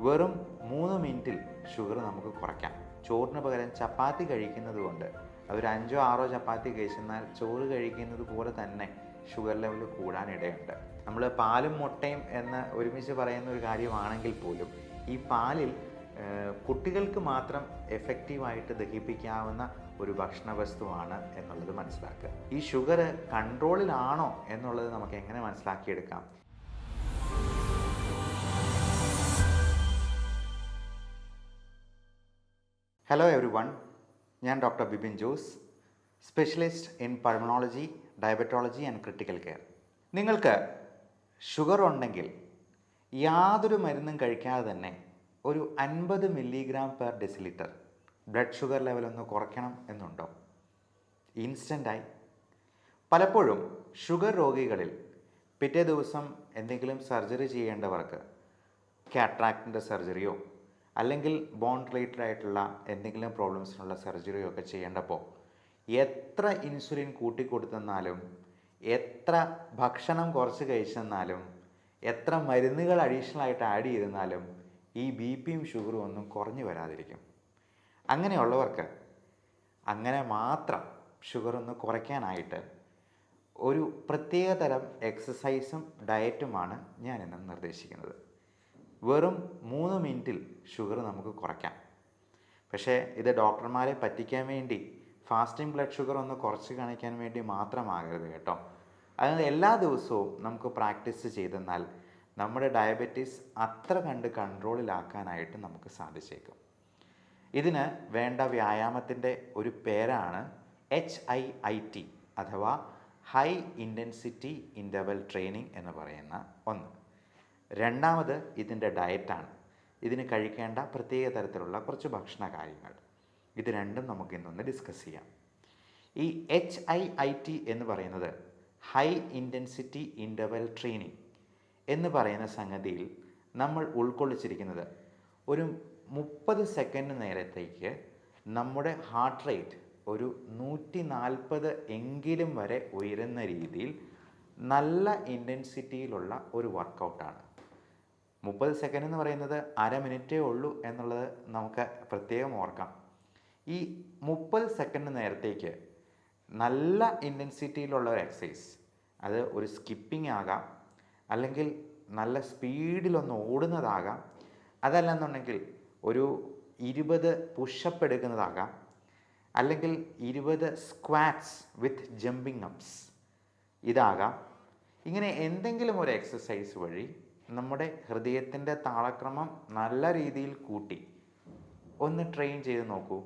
വെറും മൂന്ന് മിനിറ്റിൽ ഷുഗർ നമുക്ക് കുറയ്ക്കാം. ചോറിന് പകരം ചപ്പാത്തി കഴിക്കുന്നത് കൊണ്ട്. അതൊരു അഞ്ചോ ആറോ ചപ്പാത്തി കഴിച്ചെന്നാൽ ചോറ് കഴിക്കുന്നത് പോലെ തന്നെ ഷുഗർ ലെവൽ കൂടാനിടയുണ്ട്. നമ്മൾ പാലും മുട്ടയും എന്ന് ഒരുമിച്ച് പറയുന്ന ഒരു കാര്യമാണെങ്കിൽ പോലും ഈ പാലിൽ കുട്ടികൾക്ക് മാത്രം എഫക്റ്റീവായിട്ട് ദഹിപ്പിക്കാവുന്ന ഒരു ഭക്ഷണ വസ്തുവാണ് എന്നുള്ളത് മനസ്സിലാക്കുക. ഈ ഷുഗർ കൺട്രോളിലാണോ എന്നുള്ളത് നമുക്ക് എങ്ങനെ മനസ്സിലാക്കിയെടുക്കാം? ഹലോ എവറി വൺ ഞാൻ doctor Bibin Jose specialist in pulmonology diabetology and critical care നിങ്ങൾക്ക് ഷുഗർ ഉണ്ടെങ്കിൽ യാതൊരു മരുന്നും കഴിക്കാതെ തന്നെ ഒരു അൻപത് milligram per decilitre blood sugar level ഒന്ന് കുറയ്ക്കണം എന്നുണ്ടോ? ഇൻസ്റ്റന്റായി പലപ്പോഴും ഷുഗർ രോഗികളിൽ പിറ്റേ ദിവസം എന്തെങ്കിലും സർജറി ചെയ്യേണ്ടവർക്ക് കാട്രാക്റ്റിന്റെ സർജറിയോ അല്ലെങ്കിൽ ബോൺ റിലേറ്റഡ് ആയിട്ടുള്ള എന്തെങ്കിലും പ്രോബ്ലംസിനുള്ള സർജറിയോ ഒക്കെ ചെയ്യേണ്ടപ്പോൾ എത്ര ഇൻസുലിൻ കൂട്ടിക്കൊടുത്തെന്നാലും എത്ര ഭക്ഷണം കുറച്ച് കഴിച്ചെന്നാലും എത്ര മരുന്നുകൾ അഡീഷണൽ ആയിട്ട് ആഡ് ചെയ്തെന്നാലും ഈ ബി പിയും ഷുഗറും ഒന്നും കുറഞ്ഞു വരാതിരിക്കും. അങ്ങനെയുള്ളവർക്ക് അങ്ങനെ മാത്രം ഷുഗർ ഒന്ന് കുറയ്ക്കാനായിട്ട് ഒരു പ്രത്യേകതരം എക്സസൈസും ഡയറ്റുമാണ് ഞാൻ നിർദ്ദേശിക്കുന്നത്. വെറും മൂന്ന് മിനിറ്റിൽ ഷുഗർ നമുക്ക് കുറയ്ക്കാം. പക്ഷേ ഇത് ഡോക്ടർമാരെ പറ്റിക്കാൻ വേണ്ടി ഫാസ്റ്റിംഗ് ബ്ലഡ് ഷുഗർ ഒന്ന് കുറച്ച് കാണിക്കാൻ വേണ്ടി മാത്രമാകരുത് കേട്ടോ. അതായത് എല്ലാ ദിവസവും നമുക്ക് പ്രാക്ടീസ് ചെയ്തെന്നാൽ നമ്മുടെ ഡയബറ്റീസ് അത്ര കണ്ട് കൺട്രോളിലാക്കാനായിട്ട് നമുക്ക് സാധിച്ചേക്കും. ഇതിന് വേണ്ട വ്യായാമത്തിന്റെ ഒരു പേരാണ് എച്ച് ഐ ഐ ടി അഥവാ ഹൈ ഇന്റൻസിറ്റി ഇന്റർവൽ ട്രെയിനിങ് എന്ന് പറയുന്ന ഒന്ന്. രണ്ടാമത് ഇതിന്റെ ഡയറ്റാണ്. ഇതിന് കഴിക്കേണ്ട പ്രത്യേക തരത്തിലുള്ള കുറച്ച് ഭക്ഷണ കാര്യങ്ങൾ ഇത് രണ്ടും നമുക്ക് ഇന്നൊന്ന് ഡിസ്കസ് ചെയ്യാം. ഈ എച്ച് ഐ ഐ ടി എന്ന് പറയുന്നത് ഹൈ ഇന്റൻസിറ്റി ഇന്റർവെൽ ട്രെയിനിങ് എന്ന് പറയുന്ന സംഗതിയിൽ നമ്മൾ ഉൾക്കൊള്ളിച്ചിരിക്കുന്നത് ഒരു മുപ്പത് സെക്കൻഡ് നേരത്തേക്ക് നമ്മുടെ ഹാർട്ട് റേറ്റ് ഒരു നൂറ്റി നാൽപ്പത് എങ്കിലും വരെ ഉയരുന്ന രീതിയിൽ നല്ല ഇന്റൻസിറ്റിയിലുള്ള ഒരു വർക്കൗട്ടാണ് മുപ്പത് സെക്കൻഡ് എന്ന് പറയുന്നത് അര മിനിറ്റേ ഉള്ളൂ എന്നുള്ളത് നമുക്ക് പ്രത്യേകം ഓർക്കാം. ഈ മുപ്പത് സെക്കൻഡ് നേരത്തേക്ക് നല്ല ഇന്റൻസിറ്റിയിലുള്ള ഒരു എക്സസൈസ് അത് ഒരു സ്കിപ്പിംഗ് ആകാം അല്ലെങ്കിൽ നല്ല സ്പീഡിലൊന്ന് ഓടുന്നതാകാം. അതല്ല എന്നുണ്ടെങ്കിൽ ഒരു ഇരുപത് പുഷപ്പ് എടുക്കുന്നതാകാം. അല്ലെങ്കിൽ ഇരുപത് സ്ക്വാറ്റ്സ് വിത്ത് ജമ്പിങ് അപ്സ് ഇതാകാം. ഇങ്ങനെ എന്തെങ്കിലും ഒരു എക്സസൈസ് വഴി നമ്മുടെ ഹൃദയത്തിന്റെ താളക്രമം നല്ല രീതിയിൽ കൂട്ടി. ഒന്ന് ട്രെയിൻ ചെയ്ത് നോക്കൂ.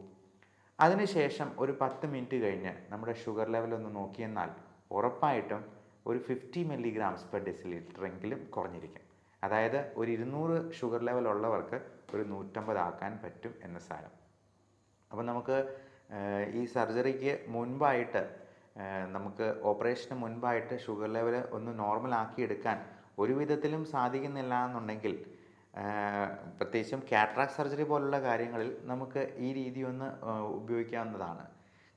അതിനുശേഷം ഒരു പത്ത് മിനിറ്റ് കഴിഞ്ഞ് നമ്മുടെ ഷുഗർ ലെവൽ ഒന്ന് നോക്കിയെന്നാൽ ഉറപ്പായിട്ടും ഒരു ഫിഫ്റ്റി മില്ലിഗ്രാംസ് പെർ ഡെസിലിറ്ററെങ്കിലും കുറഞ്ഞിരിക്കും. അതായത് ഒരു ഇരുന്നൂറ് ഷുഗർ ലെവൽ ഉള്ളവർക്ക് ഒരു നൂറ്റമ്പത് ആക്കാൻ പറ്റും എന്ന സാരം. അപ്പോൾ നമുക്ക് ഈ സർജറിക്ക് മുൻപായിട്ട് നമുക്ക് ഓപ്പറേഷന് മുൻപായിട്ട് ഷുഗർ ലെവൽ ഒന്ന് നോർമൽ ആക്കി എടുക്കാൻ ഒരു വിധത്തിലും സാധിക്കുന്നില്ല എന്നുണ്ടെങ്കിൽ പ്രത്യേകിച്ചും കാട്രാക്ട് സർജറി പോലുള്ള കാര്യങ്ങളിൽ നമുക്ക് ഈ രീതി ഒന്ന് ഉപയോഗിക്കാവുന്നതാണ്.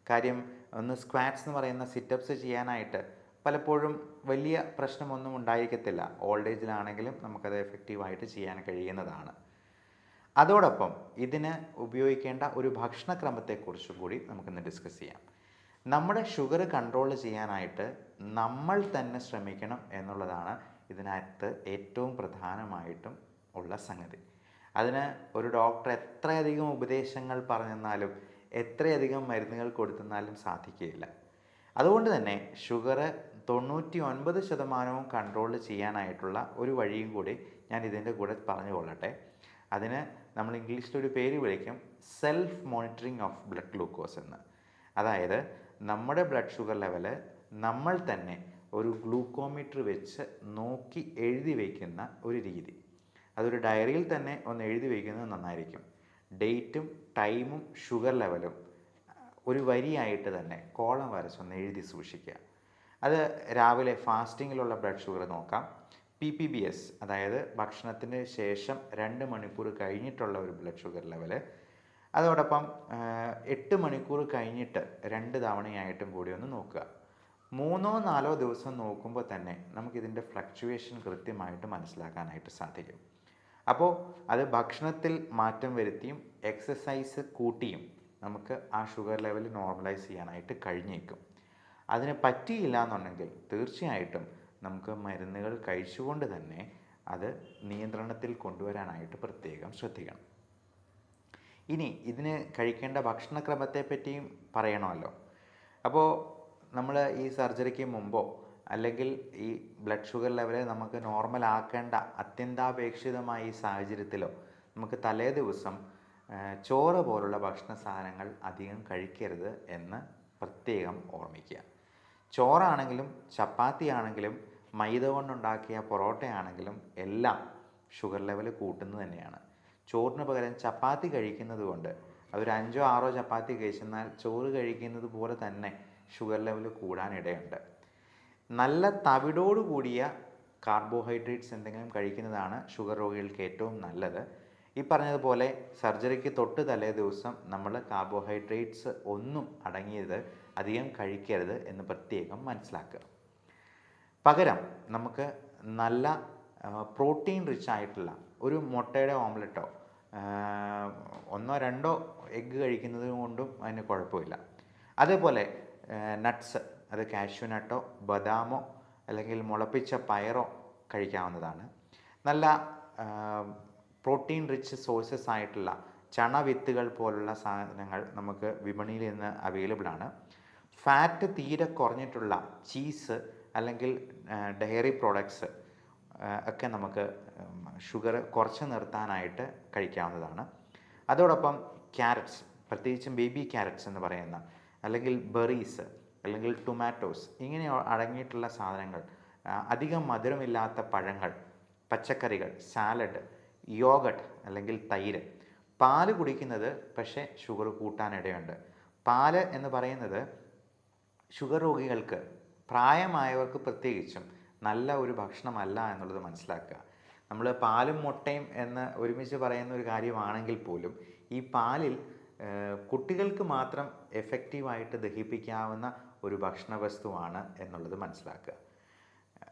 കാര്യം ഒന്ന് സ്ക്വാറ്റ്സ് എന്ന് പറയുന്ന സിറ്റപ്സ് ചെയ്യാനായിട്ട് പലപ്പോഴും വലിയ പ്രശ്നമൊന്നും ഉണ്ടായിരിക്കത്തില്ല. ഓൾഡ് ഏജിലാണെങ്കിലും നമുക്കത് എഫക്റ്റീവായിട്ട് ചെയ്യാൻ കഴിയുന്നതാണ്. അതോടൊപ്പം ഇതിന് ഉപയോഗിക്കേണ്ട ഒരു ഭക്ഷണക്രമത്തെക്കുറിച്ചും കൂടി നമുക്കിന്ന് ഡിസ്കസ് ചെയ്യാം. നമ്മുടെ ഷുഗർ കൺട്രോൾ ചെയ്യാനായിട്ട് നമ്മൾ തന്നെ ശ്രമിക്കണം എന്നുള്ളതാണ് ഇതിനകത്ത് ഏറ്റവും പ്രധാനമായിട്ടും ഉള്ള സംഗതി. അതിന് ഒരു ഡോക്ടർ എത്രയധികം ഉപദേശങ്ങൾ പറഞ്ഞെന്നാലും എത്രയധികം മരുന്നുകൾ കൊടുത്തെന്നാലും സാധിക്കുകയില്ല. അതുകൊണ്ട് തന്നെ ഷുഗർ തൊണ്ണൂറ്റി ഒൻപത് ശതമാനവും കൺട്രോൾ ചെയ്യാനായിട്ടുള്ള ഒരു വഴിയും കൂടി ഞാൻ ഇതിന്റെ കൂടെ പറഞ്ഞു കൊള്ളട്ടെ. അതിന് നമ്മൾ ഇംഗ്ലീഷിൽ ഒരു പേര് വിളിക്കും self monitoring of blood glucose എന്ന്. അതായത് നമ്മുടെ ബ്ലഡ് ഷുഗർ ലെവൽ നമ്മൾ തന്നെ ഒരു ഗ്ലൂക്കോമീറ്റർ വെച്ച് നോക്കി എഴുതി വയ്ക്കുന്ന ഒരു രീതി. അതൊരു ഡയറിയിൽ തന്നെ ഒന്ന് എഴുതി വയ്ക്കുന്നത് നന്നായിരിക്കും. ഡേറ്റും ടൈമും ഷുഗർ ലെവലും ഒരു വരിയായിട്ട് തന്നെ കോളം വരച്ചൊന്ന് എഴുതി സൂക്ഷിക്കുക. അത് രാവിലെ ഫാസ്റ്റിങ്ങിലുള്ള ബ്ലഡ് ഷുഗർ നോക്കാം. പി പി ബി എസ് അതായത് ഭക്ഷണത്തിന് ശേഷം രണ്ട് മണിക്കൂർ കഴിഞ്ഞിട്ടുള്ള ഒരു ബ്ലഡ് ഷുഗർ ലെവൽ. അതോടൊപ്പം എട്ട് മണിക്കൂർ കഴിഞ്ഞിട്ട് രണ്ട് തവണയായിട്ടും കൂടി ഒന്ന് നോക്കുക. മൂന്നോ നാലോ ദിവസം നോക്കുമ്പോൾ തന്നെ നമുക്കിതിന്റെ ഫ്ലക്ച്വേഷൻ കൃത്യമായിട്ട് മനസ്സിലാക്കാനായിട്ട് സാധിക്കും. അപ്പോൾ അത് ഭക്ഷണത്തിൽ മാറ്റം വരുത്തിയും എക്സസൈസ് കൂട്ടിയും നമുക്ക് ആ ഷുഗർ ലെവൽ നോർമലൈസ് ചെയ്യാനായിട്ട് കഴിഞ്ഞേക്കും. അതിന് പറ്റിയില്ല എന്നുണ്ടെങ്കിൽ തീർച്ചയായിട്ടും നമുക്ക് മരുന്നുകൾ കഴിച്ചുകൊണ്ട് തന്നെ അത് നിയന്ത്രണത്തിൽ കൊണ്ടുവരാനായിട്ട് പ്രത്യേകം ശ്രദ്ധിക്കണം. ഇനി ഇതിന് കഴിക്കേണ്ട ഭക്ഷണക്രമത്തെ പറ്റിയും പറയണമല്ലോ. അപ്പോൾ നമ്മൾ ഈ സർജറിക്ക് മുമ്പോ അല്ലെങ്കിൽ ഈ ബ്ലഡ് ഷുഗർ ലെവലെ നമുക്ക് നോർമൽ ആക്കേണ്ട അത്യന്താപേക്ഷിതമായ ഈ സാഹചര്യത്തിലോ നമുക്ക് തലേ ദിവസം ചോറ് പോലുള്ള ഭക്ഷണ സാധനങ്ങൾ അധികം കഴിക്കരുത് എന്ന് പ്രത്യേകം ഓർമ്മിക്കുക. ചോറാണെങ്കിലും ചപ്പാത്തി ആണെങ്കിലും മൈദ കൊണ്ടുണ്ടാക്കിയ പൊറോട്ടയാണെങ്കിലും എല്ലാം ഷുഗർ ലെവൽ കൂട്ടുന്നത് തന്നെയാണ്. ചോറിന് പകരം ചപ്പാത്തി കഴിക്കുന്നത് കൊണ്ട് അതൊരു അഞ്ചോ ആറോ ചപ്പാത്തി കഴിച്ചെന്നാൽ ചോറ് കഴിക്കുന്നത് പോലെ തന്നെ ഷുഗർ ലെവൽ കൂടാനിടയുണ്ട്. നല്ല തവിടോട് കൂടിയ കാർബോഹൈഡ്രേറ്റ്സ് എന്തെങ്കിലും കഴിക്കുന്നതാണ് ഷുഗർ രോഗികൾക്ക് ഏറ്റവും നല്ലത്. ഈ പറഞ്ഞതുപോലെ സർജറിക്ക് തൊട്ട് തലേ ദിവസം നമ്മൾ കാർബോഹൈഡ്രേറ്റ്സ് ഒന്നും അടങ്ങിയത് അധികം കഴിക്കരുത് എന്ന് പ്രത്യേകം മനസ്സിലാക്കുക. പകരം നമുക്ക് നല്ല പ്രോട്ടീൻ റിച്ച് ആയിട്ടുള്ള ഒരു മുട്ടയുടെ ഓംലെറ്റോ ഒന്നോ രണ്ടോ എഗ്ഗ് കഴിക്കുന്നത് കൊണ്ടും അതിന് കുഴപ്പമില്ല. അതേപോലെ നട്ട്സ് അത് കാഷ്യൂ നട്ടോ ബദാമോ അല്ലെങ്കിൽ മുളപ്പിച്ച പയറോ കഴിക്കാവുന്നതാണ്. നല്ല പ്രോട്ടീൻ റിച്ച് സോഴ്സസ് ആയിട്ടുള്ള ചണവിത്തുകൾ പോലുള്ള സാധനങ്ങൾ നമുക്ക് വിപണിയിൽ നിന്ന് അവൈലബിൾ ആണ്. ഫാറ്റ് തീരെ കുറഞ്ഞിട്ടുള്ള ചീസ് അല്ലെങ്കിൽ ഡയറി പ്രോഡക്ട്സ് ഒക്കെ നമുക്ക് ഷുഗർ കുറച്ച് നിർത്താനായിട്ട് കഴിക്കാവുന്നതാണ്. അതോടൊപ്പം ക്യാരറ്റ്സ് പ്രത്യേകിച്ചും ബേബി ക്യാരറ്റ്സ് എന്ന് പറയുന്ന അല്ലെങ്കിൽ ബെറീസ് അല്ലെങ്കിൽ ടൊമാറ്റോസ് ഇങ്ങനെ അടങ്ങിയിട്ടുള്ള സാധനങ്ങൾ അധികം മധുരമില്ലാത്ത പഴങ്ങൾ പച്ചക്കറികൾ സാലഡ് യോഗട്ട് അല്ലെങ്കിൽ തൈര്. പാൽ കുടിക്കുന്നത് പക്ഷേ ഷുഗർ കൂട്ടാനിടയുണ്ട് പാൽ എന്ന് പറയുന്നത് ഷുഗർ രോഗികൾക്ക് പ്രായമായവർക്ക് പ്രത്യേകിച്ചും നല്ല ഒരു ഭക്ഷണമല്ല എന്നുള്ളത് മനസ്സിലാക്കുക. നമ്മൾ പാലും മുട്ടയും എന്ന് ഒരുമിച്ച് പറയുന്ന ഒരു കാര്യമാണെങ്കിൽ പോലും ഈ പാലിൽ കുട്ടികൾക്ക് മാത്രം എഫക്റ്റീവായിട്ട് ദഹിപ്പിക്കാവുന്ന ഒരു ഭക്ഷണ വസ്തുവാണ് എന്നുള്ളത് മനസ്സിലാക്കുക.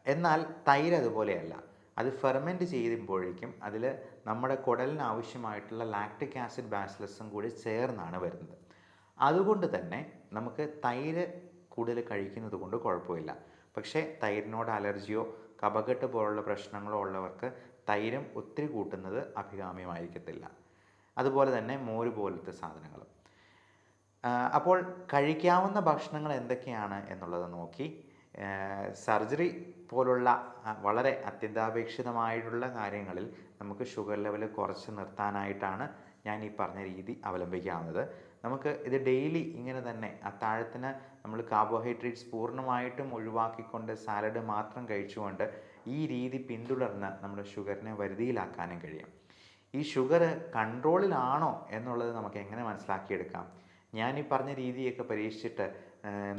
എന്നാൽ തൈര് അതുപോലെയല്ല. അത് ഫെർമെന്റ് ചെയ്യുമ്പോഴേക്കും അതിൽ നമ്മുടെ കുടലിന് ആവശ്യമായിട്ടുള്ള ലാക്ടിക് ആസിഡ് ബാസിലസും കൂടി ചേർന്നാണ് വരുന്നത്. അതുകൊണ്ട് തന്നെ നമുക്ക് തൈര് കൂടുതൽ കഴിക്കുന്നത് കൊണ്ട് കുഴപ്പമില്ല. പക്ഷേ തൈരിനോട് അലർജിയോ കപകെട്ട് പോലുള്ള പ്രശ്നങ്ങളോ ഉള്ളവർക്ക് തൈരും ഒത്തിരി കൂട്ടുന്നത് അഭികാമ്യമായിരിക്കത്തില്ല. അതുപോലെ തന്നെ മോര് പോലത്തെ സാധനങ്ങൾ അപ്പോൾ കഴിക്കാവുന്ന ഭക്ഷണങ്ങൾ എന്തൊക്കെയാണ് എന്നുള്ളത് നോക്കി. സർജറി പോലുള്ള വളരെ അത്യന്താപേക്ഷിതമായിട്ടുള്ള കാര്യങ്ങളിൽ നമുക്ക് ഷുഗർ ലെവൽ കുറച്ച് നിർത്താനായിട്ടാണ് ഞാൻ ഈ പറഞ്ഞ രീതി അവലംബിക്കാവുന്നത്. നമുക്ക് ഇത് ഡെയിലി ഇങ്ങനെ തന്നെ അത്താഴത്തിന് നമ്മൾ കാർബോഹൈഡ്രേറ്റ്സ് പൂർണമായിട്ടും ഒഴിവാക്കിക്കൊണ്ട് സാലഡ് മാത്രം കഴിച്ചുകൊണ്ട് ഈ രീതി പിന്തുടർന്ന് നമ്മുടെ ഷുഗറിനെ വരുതിയിലാക്കാനും കഴിയും. ഈ ഷുഗർ കൺട്രോളിലാണോ എന്നുള്ളത് നമുക്ക് എങ്ങനെ മനസ്സിലാക്കിയെടുക്കാം? ഞാൻ ഈ പറഞ്ഞ രീതിയൊക്കെ പരീക്ഷിച്ചിട്ട്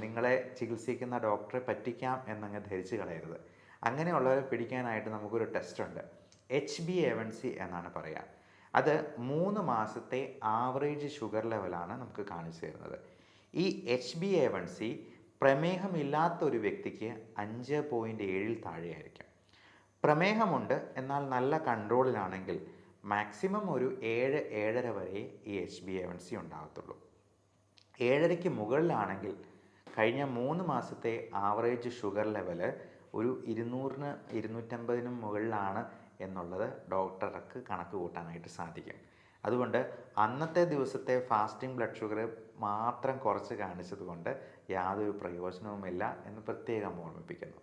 നിങ്ങളെ ചികിത്സിക്കുന്ന ഡോക്ടറെ പറ്റിക്കാം എന്നങ്ങ് ധരിച്ചു കളയരുത്. അങ്ങനെയുള്ളവരെ പിടിക്കാനായിട്ട് നമുക്കൊരു ടെസ്റ്റ് ഉണ്ട് H B A one C എന്നാണ് പറയുക അത് മൂന്ന് മാസത്തെ ആവറേജ് ഷുഗർ ലെവലാണ് നമുക്ക് കാണിച്ചു തരുന്നത്. ഈ H B A one C പ്രമേഹമില്ലാത്ത ഒരു വ്യക്തിക്ക് അഞ്ച് പോയിന്റ് ഏഴിൽ താഴെയായിരിക്കും. പ്രമേഹമുണ്ട് എന്നാൽ നല്ല കൺട്രോളിലാണെങ്കിൽ മാക്സിമം ഒരു ഏഴ് ഏഴര വരെ ഈ H B A one C ഉണ്ടാകത്തുള്ളൂ. ഏഴരയ്ക്ക് മുകളിലാണെങ്കിൽ കഴിഞ്ഞ മൂന്ന് മാസത്തെ ആവറേജ് ഷുഗർ ലെവൽ ഒരു ഇരുന്നൂറിന് ഇരുന്നൂറ്റമ്പതിനും മുകളിലാണ് എന്നുള്ളത് ഡോക്ടർക്ക് കണക്ക് കൂട്ടാനായിട്ട് സാധിക്കും. അതുകൊണ്ട് അന്നത്തെ ദിവസത്തെ ഫാസ്റ്റിംഗ് ബ്ലഡ് ഷുഗർ മാത്രം കുറച്ച് കാണിച്ചതുകൊണ്ട് യാതൊരു പ്രയോജനവുമില്ല എന്ന് പ്രത്യേകം ഓർമ്മിപ്പിക്കുന്നു.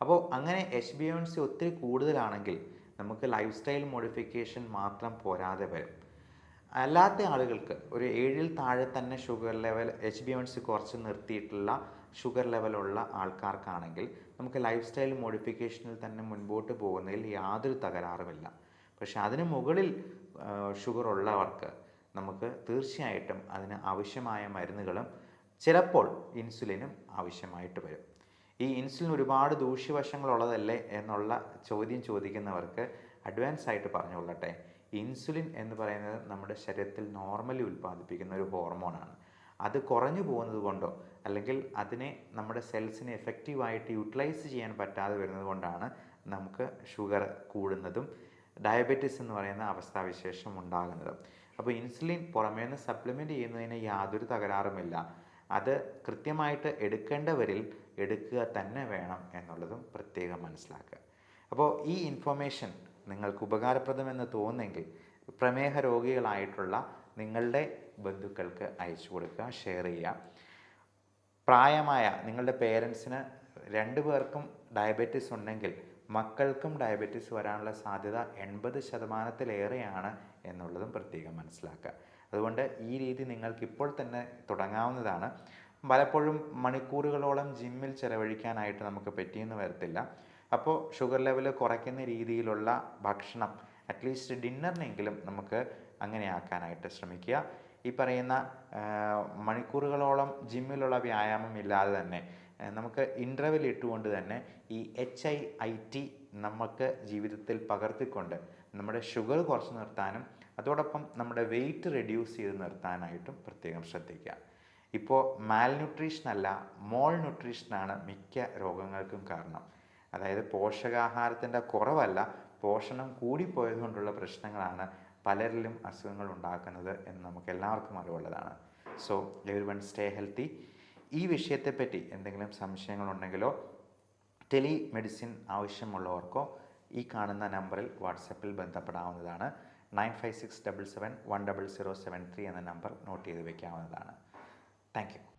അപ്പോൾ അങ്ങനെ എച്ച് ബി എൻ സി ഒത്തിരി കൂടുതലാണെങ്കിൽ നമുക്ക് ലൈഫ് സ്റ്റൈൽ മോഡിഫിക്കേഷൻ മാത്രം പോരാതെ വരും. അല്ലാത്ത ആളുകൾക്ക് ഒരു ഏഴിൽ താഴെ തന്നെ sugar level H B N C കുറച്ച് നിർത്തിയിട്ടുള്ള ഷുഗർ ലെവലുള്ള ആൾക്കാർക്കാണെങ്കിൽ നമുക്ക് ലൈഫ് സ്റ്റൈൽ മോഡിഫിക്കേഷനിൽ തന്നെ മുൻപോട്ട് പോകുന്നതിൽ യാതൊരു തകരാറുമില്ല. പക്ഷെ അതിന് മുകളിൽ ഷുഗർ ഉള്ളവർക്ക് നമുക്ക് തീർച്ചയായിട്ടും അതിന് ആവശ്യമായ മരുന്നുകളും ചിലപ്പോൾ ഇൻസുലിനും ആവശ്യമായിട്ട് വരും. ഈ ഇൻസുലിൻ ഒരുപാട് ദൂഷ്യവശങ്ങളുള്ളതല്ലേ എന്നുള്ള ചോദ്യം ചോദിക്കുന്നവർക്ക് അഡ്വാൻസ് ആയിട്ട് പറഞ്ഞുകൊള്ളട്ടെ. ഇൻസുലിൻ എന്ന് പറയുന്നത് നമ്മുടെ ശരീരത്തിൽ നോർമലി ഉൽപ്പാദിപ്പിക്കുന്ന ഒരു ഹോർമോണാണ് അത് കുറഞ്ഞു പോകുന്നത് കൊണ്ടോ അല്ലെങ്കിൽ അതിനെ നമ്മുടെ സെൽസിനെ എഫക്റ്റീവായിട്ട് യൂട്ടിലൈസ് ചെയ്യാൻ പറ്റാതെ വരുന്നത് കൊണ്ടാണ് നമുക്ക് ഷുഗർ കൂടുന്നതും ഡയബറ്റിസ് എന്ന് പറയുന്ന അവസ്ഥാവിശേഷം ഉണ്ടാകുന്നതും. അപ്പോൾ ഇൻസുലിൻ പുറമേ നിന്ന് സപ്ലിമെന്റ് ചെയ്യുന്നതിന് യാതൊരു തകരാറുമില്ല. അത് കൃത്യമായിട്ട് എടുക്കേണ്ടവരിൽ എടുക്കുക തന്നെ വേണം എന്നുള്ളതും പ്രത്യേകം മനസ്സിലാക്കുക. അപ്പോൾ ഈ ഇൻഫർമേഷൻ നിങ്ങൾക്ക് ഉപകാരപ്രദമെന്ന് തോന്നുന്നെങ്കിൽ പ്രമേഹ രോഗികളായിട്ടുള്ള നിങ്ങളുടെ ബന്ധുക്കൾക്ക് അയച്ചു കൊടുക്കുക ഷെയർ ചെയ്യുക. പ്രായമായ നിങ്ങളുടെ പേരൻസിന് രണ്ടു പേർക്കും ഡയബറ്റീസ് ഉണ്ടെങ്കിൽ മക്കൾക്കും ഡയബറ്റീസ് വരാനുള്ള സാധ്യത എൺപത് ശതമാനത്തിലേറെയാണ് എന്നുള്ളതും പ്രത്യേകം മനസ്സിലാക്കുക. അതുകൊണ്ട് ഈ രീതി നിങ്ങൾക്ക് ഇപ്പോൾ തന്നെ തുടങ്ങാവുന്നതാണ്. പലപ്പോഴും മണിക്കൂറുകളോളം ജിമ്മിൽ ചിലവഴിക്കാനായിട്ട് നമുക്ക് പറ്റിയെന്ന് വരത്തില്ല. അപ്പോൾ ഷുഗർ ലെവൽ കുറയ്ക്കുന്ന രീതിയിലുള്ള ഭക്ഷണം അറ്റ്ലീസ്റ്റ് ഡിന്നറിനെങ്കിലും നമുക്ക് അങ്ങനെ ആക്കാനായിട്ട് ശ്രമിക്കുക. ഈ പറയുന്ന മണിക്കൂറുകളോളം ജിമ്മിലുള്ള വ്യായാമം ഇല്ലാതെ തന്നെ നമുക്ക് ഇന്റർവെൽ ഇട്ടുകൊണ്ട് തന്നെ ഈ എച്ച് ഐ ഐ ടി നമുക്ക് ജീവിതത്തിൽ പകർത്തിക്കൊണ്ട് നമ്മുടെ ഷുഗർ കുറച്ച് നിർത്താനും അതോടൊപ്പം നമ്മുടെ വെയിറ്റ് റെഡ്യൂസ് ചെയ്ത് നിർത്താനായിട്ടും പ്രത്യേകം ശ്രദ്ധിക്കുക. ഇപ്പോൾ മാൽന്യൂട്രീഷൻ അല്ല മോൾ ന്യൂട്രീഷനാണ് മിക്ക രോഗങ്ങൾക്കും കാരണം. അതായത് പോഷകാഹാരത്തിന്റെ കുറവല്ല പോഷണം കൂടിപ്പോയത് കൊണ്ടുള്ള പ്രശ്നങ്ങളാണ് പലരിലും അസുഖങ്ങൾ ഉണ്ടാക്കുന്നത് എന്ന് നമുക്ക് എല്ലാവർക്കും അറിവുള്ളതാണ്. So everyone stay healthy ഈ വിഷയത്തെപ്പറ്റി എന്തെങ്കിലും സംശയങ്ങളുണ്ടെങ്കിലോ ടെലി മെഡിസിൻ ആവശ്യമുള്ളവർക്കോ ഈ കാണുന്ന നമ്പറിൽ വാട്സപ്പിൽ ബന്ധപ്പെടാവുന്നതാണ്. Nine five six double seven one double zero seven three എന്ന നമ്പർ നോട്ട് ചെയ്ത് വെക്കാവുന്നതാണ്. Thank you.